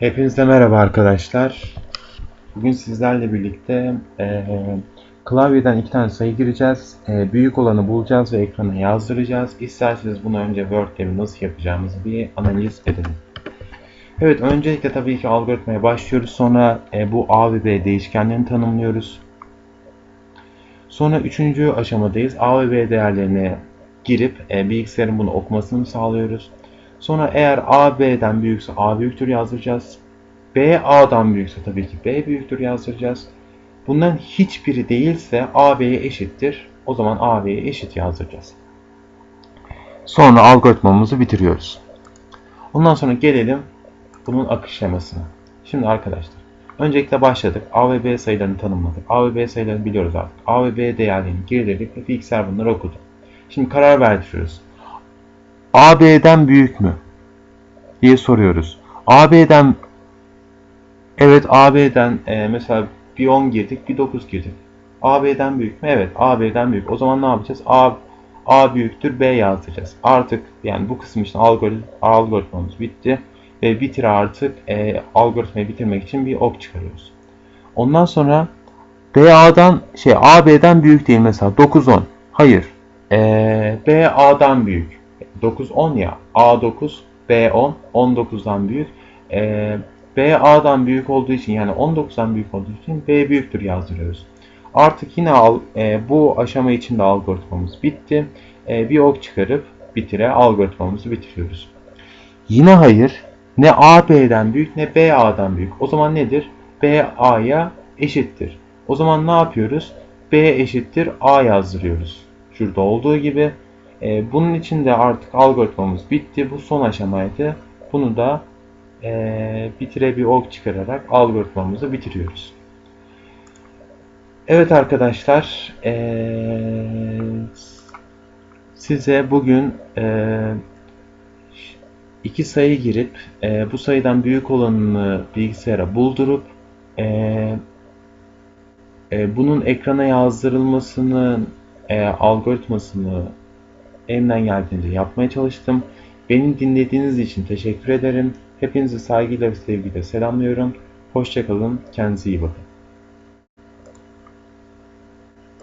Hepinize merhaba arkadaşlar. Bugün sizlerle birlikte eee, klavyeden iki tane sayı gireceğiz. Eee, büyük olanı bulacağız ve ekrana yazdıracağız. İsterseniz bunu önce Word'de nasıl yapacağımızı bir analiz edelim. Evet, öncelikle tabii ki algoritmaya başlıyoruz. Sonra e, bu A ve B değişkenlerini tanımlıyoruz. Sonra üçüncü aşamadayız. A ve B değerlerini girip e, bilgisayarın bunu okumasını sağlıyoruz. Sonra eğer A B'den büyükse A büyüktür yazdıracağız. B A'dan büyükse tabii ki B büyüktür yazdıracağız. Bunların hiçbiri değilse A B'ye eşittir. O zaman A B'ye eşit yazdıracağız. Sonra algoritmamızı bitiriyoruz. Ondan sonra gelelim bunun akış şemasına. Şimdi arkadaşlar öncelikle başladık. A ve B sayılarını tanımladık. A ve B sayılarını biliyoruz artık. A ve B değerlerini ve bilgisayar bunları okudu. Şimdi karar verdiriyoruz. A B'den büyük mü? diye soruyoruz. A B'den evet A B'den e, mesela bir 10 girdik, bir 9 girdik. A B'den büyük mü? Evet, A B'den büyük. O zaman ne yapacağız? A A büyüktür B yazacağız. Artık yani bu kısım için algorit algoritmamız bitti ve bitir artık e, algoritmayı bitirmek için bir ok çıkarıyoruz. Ondan sonra B A'dan şey A B'den büyük değil mesela 9 10. Hayır. E, B A'dan büyük. 9 10 ya. A 9 B 10 19'dan büyük. E, B A'dan büyük olduğu için yani 19'dan büyük olduğu için B büyüktür yazdırıyoruz. Artık yine al, e, bu aşama içinde algoritmamız bitti. E, bir ok çıkarıp bitire algoritmamızı bitiriyoruz. Yine hayır. Ne A B'den büyük ne B A'dan büyük. O zaman nedir? B A'ya eşittir. O zaman ne yapıyoruz? B eşittir A yazdırıyoruz. Şurada olduğu gibi. E, bunun için de artık algoritmamız bitti. Bu son aşamaydı. Bunu da e, bitire bir ok çıkararak algoritmamızı bitiriyoruz. Evet arkadaşlar, e, size bugün e, iki sayı girip e, bu sayıdan büyük olanını bilgisayara buldurup e, e, bunun ekrana yazdırılmasının e, algoritmasını elimden geldiğince yapmaya çalıştım. Beni dinlediğiniz için teşekkür ederim. Hepinizi saygıyla ve sevgiyle selamlıyorum. Hoşçakalın. Kendinize iyi bakın.